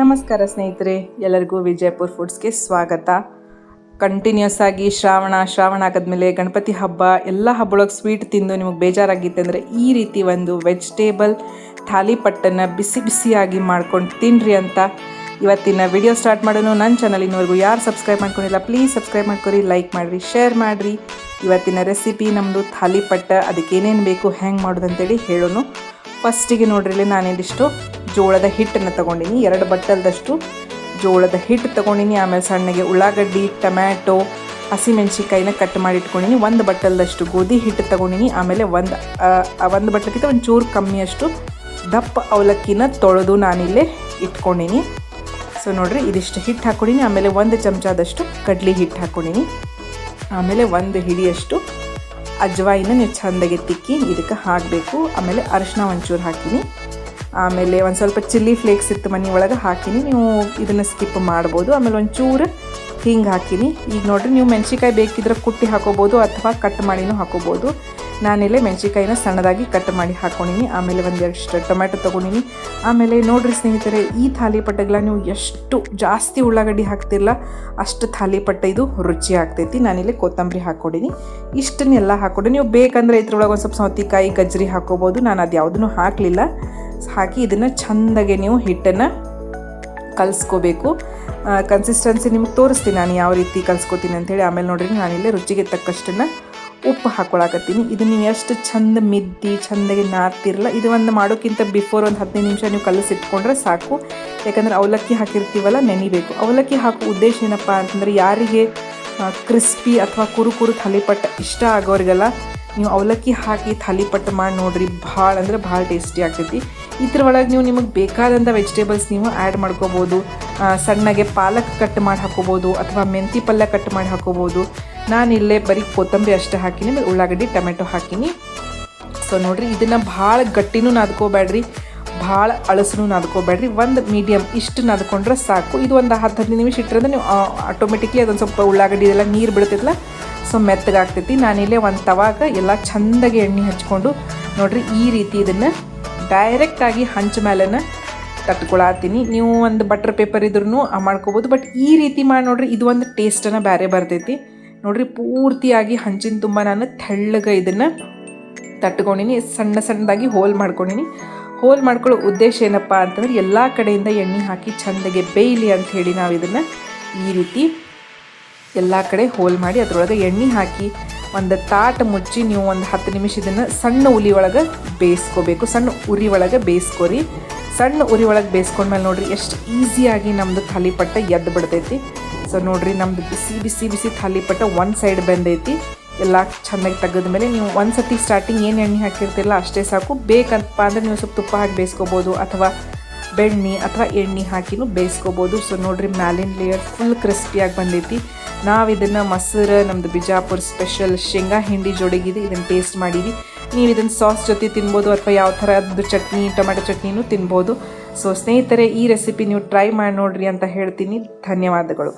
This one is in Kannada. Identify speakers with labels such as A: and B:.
A: ನಮಸ್ಕಾರ ಸ್ನೇಹಿತರೆ, ಎಲ್ಲರಿಗೂ ವಿಜಯಪುರ್ ಫುಡ್ಸ್ಗೆ ಸ್ವಾಗತ. ಕಂಟಿನ್ಯೂಸ್ ಆಗಿ ಶ್ರಾವಣ ಶ್ರಾವಣ ಆಗದ್ಮೇಲೆ ಗಣಪತಿ ಹಬ್ಬ, ಎಲ್ಲ ಹಬ್ಬೊಳಗೆ ಸ್ವೀಟ್ ತಿಂದು ನಿಮಗೆ ಬೇಜಾರಾಗಿತ್ತು ಅಂದರೆ ಈ ರೀತಿ ಒಂದು ವೆಜಿಟೇಬಲ್ ಥಾಲಿಪಟ್ಟನ್ನು ಬಿಸಿ ಬಿಸಿಯಾಗಿ ಮಾಡ್ಕೊಂಡು ತಿನ್ನಿರಿ ಅಂತ ಇವತ್ತಿನ ವಿಡಿಯೋ ಸ್ಟಾರ್ಟ್ ಮಾಡೋನು ನನ್ನ ಚಾನಲ್ ಇನ್ನವರೆಗೂ ಯಾರು ಸಬ್ಸ್ಕ್ರೈಬ್ ಮಾಡ್ಕೊಂಡಿಲ್ಲ ಪ್ಲೀಸ್ ಸಬ್ಸ್ಕ್ರೈಬ್ ಮಾಡ್ಕೊರಿ ಲೈಕ್ ಮಾಡಿರಿ ಶೇರ್ ಮಾಡಿರಿ. ಇವತ್ತಿನ ರೆಸಿಪಿ ನಮ್ಮದು ಥಾಲಿಪಟ್ಟ ಅದಕ್ಕೆ ಏನೇನು ಬೇಕು, ಹೆಂಗೆ ಮಾಡೋದು ಅಂತೇಳಿ ಹೇಳೋನು ಫಸ್ಟಿಗೆ ನೋಡ್ರಿ ನಾನೇನಿಷ್ಟು ಜೋಳದ ಹಿಟ್ಟನ್ನು ತಗೊಂಡಿನಿ. ಎರಡು ಬಟ್ಟಲ್ದಷ್ಟು ಜೋಳದ ಹಿಟ್ಟು ತಗೊಂಡಿನಿ. ಆಮೇಲೆ ಸಣ್ಣಗೆ ಉಳ್ಳಾಗಡ್ಡಿ, ಟೊಮ್ಯಾಟೊ ಹಸಿಮೆಣ್ಸಿಕಾಯಿನ ಕಟ್ ಮಾಡಿ ಇಟ್ಕೊಂಡಿನಿ ಒಂದು ಬಟ್ಟಲ್ದಷ್ಟು ಗೋಧಿ ಹಿಟ್ಟು ತಗೊಂಡಿನಿ. ಆಮೇಲೆ ಒಂದು ಒಂದು ಬಟ್ಟಲಕ್ಕಿಂತ ಒಂದು ಚೂರು ಕಮ್ಮಿಯಷ್ಟು ದಪ್ಪ ಅವಲಕ್ಕಿನ ತೊಳೆದು ನಾನಿಲ್ಲೇ ಇಟ್ಕೊಂಡಿನಿ. ಸೊ ನೋಡ್ರಿ, ಇದಿಷ್ಟು ಹಿಟ್ಟು ಹಾಕೊಂಡಿನಿ. ಆಮೇಲೆ ಒಂದು ಚಮಚದಷ್ಟು ಕಡ್ಲಿ ಹಿಟ್ಟು ಹಾಕೊಂಡಿನಿ. ಆಮೇಲೆ ಒಂದು ಹಿಡಿಯಷ್ಟು ಅಜ್ವಾಯಿನ ನೀವು ಚೆಂದಾಗಿ ತಿಕ್ಕಿ ಇದಕ್ಕೆ ಹಾಕಬೇಕು. ಆಮೇಲೆ ಅರಿಶಿನ ಒಂಚೂರು ಹಾಕಿನಿ. ಆಮೇಲೆ ಒಂದು ಸ್ವಲ್ಪ ಚಿಲ್ಲಿ ಫ್ಲೇಕ್ಸ್ ಇತ್ತು ಮನೆ ಒಳಗೆ ಹಾಕಿನಿ. ನೀವು ಇದನ್ನು ಸ್ಕಿಪ್ ಮಾಡ್ಬೋದು. ಆಮೇಲೆ ಒಂಚೂರು ಹಿಂಗೆ ಹಾಕಿನಿ. ಈಗ ನೋಡಿರಿ, ನೀವು ಮೆಣಸಿಕಾಯಿ ಬೇಕಿದ್ರೆ ಕುಟ್ಟಿ ಹಾಕೋಬೋದು ಅಥವಾ ಕಟ್ ಮಾಡಿನೂ ಹಾಕೋಬೋದು. ನಾನಿಲ್ಲ ಮೆಣಸಿಕಾಯಿನ ಸಣ್ಣದಾಗಿ ಕಟ್ ಮಾಡಿ ಹಾಕೊಂಡಿನಿ. ಆಮೇಲೆ ಒಂದೆರಡು ಟೊಮೆಟೊ ತೊಗೊಂಡಿನಿ. ಆಮೇಲೆ ನೋಡಿರಿ ಸ್ನೇಹಿತರೆ, ಈ ಥಾಲಿಪಟ್ಟೆಗಳ ನೀವು ಎಷ್ಟು ಜಾಸ್ತಿ ಉಳ್ಳಾಗಡ್ಡಿ ಹಾಕ್ತಿರಲ್ಲ ಅಷ್ಟು ಥಾಲಿಪಟ್ಟ ಇದು ರುಚಿ ಆಗ್ತೈತಿ. ನಾನಿಲ್ಲಿ ಕೊತ್ತಂಬರಿ ಹಾಕ್ಕೊಂಡಿನಿ ಇಷ್ಟನ್ನೆಲ್ಲ ಹಾಕ್ಕೊಂಡು ನೀವು ಬೇಕಂದರೆ ಇದ್ರೊಳಗೆ ಒಂದು ಸ್ವಲ್ಪ ಸೌತಿಕಾಯಿ ಗಜ್ಜರಿ ಹಾಕೋಬೋದು. ನಾನು ಅದು ಯಾವುದನ್ನು ಹಾಕಲಿಲ್ಲ. ಹಾಕಿ ಇದನ್ನು ಚೆಂದಾಗೆ ನೀವು ಹಿಟ್ಟನ್ನು ಕಲಿಸ್ಕೋಬೇಕು. ಕನ್ಸಿಸ್ಟೆನ್ಸಿ ನಿಮ್ಗೆ ತೋರಿಸ್ತೀನಿ ನಾನು ಯಾವ ರೀತಿ ಕಲಿಸ್ಕೋತೀನಿ ಅಂತೇಳಿ. ಆಮೇಲೆ ನೋಡ್ರಿ ನಾನಿಲ್ಲಿ ರುಚಿಗೆ ತಕ್ಕಷ್ಟನ್ನು ಉಪ್ಪು ಹಾಕ್ಕೊಳಕತ್ತೀನಿ ಇದು ಎಷ್ಟು ಚಂದ ಮಿದ್ದಿ, ಚಂದಾಗಿ ನಾರ್ತಿರಲ್ಲ, ಇದು ಒಂದು ಮಾಡೋಕ್ಕಿಂತ ಬಿಫೋರ್ ಒಂದು ಹದಿನೈದು ನಿಮಿಷ ನೀವು ಕಲಸಿಟ್ಕೊಂಡ್ರೆ ಸಾಕು. ಯಾಕಂದ್ರೆ ಅವಲಕ್ಕಿ ಹಾಕಿರ್ತೀವಲ್ಲ, ನೆನಿಬೇಕು. ಅವಲಕ್ಕಿ ಹಾಕೋ ಉದ್ದೇಶ ಏನಪ್ಪ ಅಂತಂದ್ರೆ ಯಾರಿಗೆ ಕ್ರಿಸ್ಪಿ ಅಥವಾ ಕುರುಕುರು ಕುರು ಇಷ್ಟ ಆಗೋರಿಗೆಲ್ಲ ನೀವು ಅವಲಕ್ಕಿ ಹಾಕಿ ಥಾಲಿಪಟ್ಟು ಮಾಡಿ ನೋಡ್ರಿ, ಭಾಳ ಅಂದ್ರೆ ಭಾಳ ಟೇಸ್ಟಿ ಆಗ್ತೈತಿ. ಇದ್ರ ಒಳಗೆ ನೀವು ನಿಮಗೆ ಬೇಕಾದಂಥ ವೆಜಿಟೇಬಲ್ಸ್ ನೀವು ಆ್ಯಡ್ ಮಾಡ್ಕೋಬೋದು. ಸಣ್ಣಗೆ ಪಾಲಕ್ ಕಟ್ ಮಾಡಿ ಹಾಕೋಬೋದು ಅಥವಾ ಮೆಂತಿ ಪಲ್ಯ ಕಟ್ ಮಾಡಿ ಹಾಕೋಬೋದು. ನಾನು ಇಲ್ಲೇ ಬರೀ ಕೊತ್ತಂಬರಿ ಅಷ್ಟೇ ಹಾಕಿನಿ ಉಳ್ಳಾಗಡ್ಡಿ, ಟೊಮೆಟೊ ಹಾಕಿನಿ. ಸೊ ನೋಡ್ರಿ, ಇದನ್ನು ಭಾಳ ಗಟ್ಟಿನೂ ನಾದ್ಕೋಬೇಡ್ರಿ. ಭಾಳ ಅಳಸನು ನಾದ್ಕೋಬೇಡ್ರಿ. ಒಂದು ಮೀಡಿಯಮ್ ಇಷ್ಟು ನಾದ್ಕೊಂಡ್ರೆ ಸಾಕು. ಇದು ಒಂದು ಹತ್ತು ಹದಿನೈದು ನಿಮಿಷ ಇಟ್ಟರೆ ನೀವು ಆಟೋಮೆಟಿಕ್ಲಿ ಅದೊಂದು ಸ್ವಲ್ಪ ಉಳ್ಳಾಗಡ್ಡಿ ಇದೆಲ್ಲ ನೀರು ಬಿಡ್ತೈತಲ್ಲ ಸೊ ಮೆತ್ತಗಾಗ್ತೈತಿ ನಾನಿಲ್ಲೇ ಒಂದು ತವಾಗ ಎಲ್ಲ ಚೆಂದಾಗಿ ಎಣ್ಣೆ ಹಚ್ಕೊಂಡು, ನೋಡಿರಿ ಈ ರೀತಿ ಇದನ್ನು ಡೈರೆಕ್ಟಾಗಿ ಹಂಚ ಮೇಲೆನ ತಟ್ಕೊಳತ್ತೀನಿ. ನೀವು ಒಂದು ಬಟರ್ ಪೇಪರ್ ಇದ್ರೂ ಮಾಡ್ಕೋಬೋದು. ಬಟ್ ಈ ರೀತಿ ಮಾಡಿ ನೋಡ್ರಿ ಇದು ಒಂದು ಟೇಸ್ಟನ್ನು ಬೇರೆ ಬರ್ತೈತಿ. ನೋಡ್ರಿ ಪೂರ್ತಿಯಾಗಿ ಹಂಚಿನ ತುಂಬ ನಾನು ತೆಳ್ಳಗೆ ಇದನ್ನು ತಟ್ಕೊಂಡಿನಿ. ಸಣ್ಣ ಸಣ್ಣದಾಗಿ ಹೋಲ್ ಮಾಡ್ಕೊಂಡಿನಿ. ಹೋಲ್ ಮಾಡ್ಕೊಳ್ಳೋ ಉದ್ದೇಶ ಏನಪ್ಪ ಅಂತಂದ್ರೆ ಎಲ್ಲ ಕಡೆಯಿಂದ ಎಣ್ಣೆ ಹಾಕಿ ಚೆಂದಗೆ ಬೇಯಲಿ ಅಂತ ಹೇಳಿ ನಾವು ಇದನ್ನು ಈ ರೀತಿ ಎಲ್ಲ ಕಡೆ ಹೋಲ್ ಮಾಡಿ ಅದರೊಳಗೆ ಎಣ್ಣೆ ಹಾಕಿ ಒಂದು ತಾಟ ಮುಚ್ಚಿ ನೀವು ಒಂದು ಹತ್ತು ನಿಮಿಷ ಇದನ್ನು ಸಣ್ಣ ಉಲಿ ಒಳಗೆ ಬೇಯಿಸ್ಕೋಬೇಕು. ಸಣ್ಣ ಉರಿ ಒಳಗೆ ಬೇಯಿಸ್ಕೋರಿ. ಸಣ್ಣ ಉರಿ ಒಳಗೆ ಬೇಯಿಸ್ಕೊಂಡ್ಮೇಲೆ ನೋಡಿರಿ ಎಷ್ಟು ಈಸಿಯಾಗಿ ನಮ್ಮದು ಥಾಲಿಪಟ್ಟ ಎದ್ದು ಬಿಡ್ತೈತಿ. ಸೊ ನೋಡಿರಿ ನಮ್ಮದು ಬಿಸಿ ಬಿಸಿ ಬಿಸಿ ಥಾಲಿಪಟ್ಟ ಒಂದು ಸೈಡ್ ಬೆಂದೈತಿ. ಎಲ್ಲ ಚೆನ್ನಾಗಿ ತೆಗೆದ ಮೇಲೆ ನೀವು ಒಂದು ಸತಿ ಸ್ಟಾರ್ಟಿಂಗ್ ಏನು ಎಣ್ಣೆ ಹಾಕಿರ್ತಿರಲ್ಲ, ಅಷ್ಟೇ ಸಾಕು. ಬೇಕಂತಪ್ಪ ಅಂದರೆ ನೀವು ಸ್ವಲ್ಪ ತುಪ್ಪ ಹಾಕಿ ಬೇಯಿಸ್ಕೋಬೋದು, ಅಥವಾ ಬೆಣ್ಣೆ ಅಥವಾ ಎಣ್ಣೆ ಹಾಕಿನೂ ಬೇಯಿಸ್ಕೋಬೋದು. ಸೊ ನೋಡಿರಿ, ಮ್ಯಾಲಿನ ಲೇಯರ್ ಫುಲ್ ಕ್ರಿಸ್ಪಿಯಾಗಿ ಬಂದೈತಿ. ನಾವು ಇದನ್ನು ಮೊಸರು ನಮ್ಮದು ಬಿಜಾಪುರ ಸ್ಪೆಷಲ್ ಶೇಂಗಾ ಹಿಂಡಿ ಜೋಡಿಗಿದೆ. ಇದನ್ನು ಟೇಸ್ಟ್ ಮಾಡೀವಿ. ನೀವು ಇದನ್ನು ಸಾಸ್ ಜೊತೆ ತಿನ್ಬೋದು, ಅಥವಾ ಯಾವ ಥರದ್ದು ಚಟ್ನಿ, ಟೊಮೆಟೊ ಚಟ್ನಿನೂ ತಿನ್ಬೋದು. ಸೊ ಸ್ನೇಹಿತರೆ, ಈ ರೆಸಿಪಿ ನೀವು ಟ್ರೈ ಮಾಡಿ ನೋಡ್ರಿ ಅಂತ ಹೇಳ್ತೀನಿ. ಧನ್ಯವಾದಗಳು.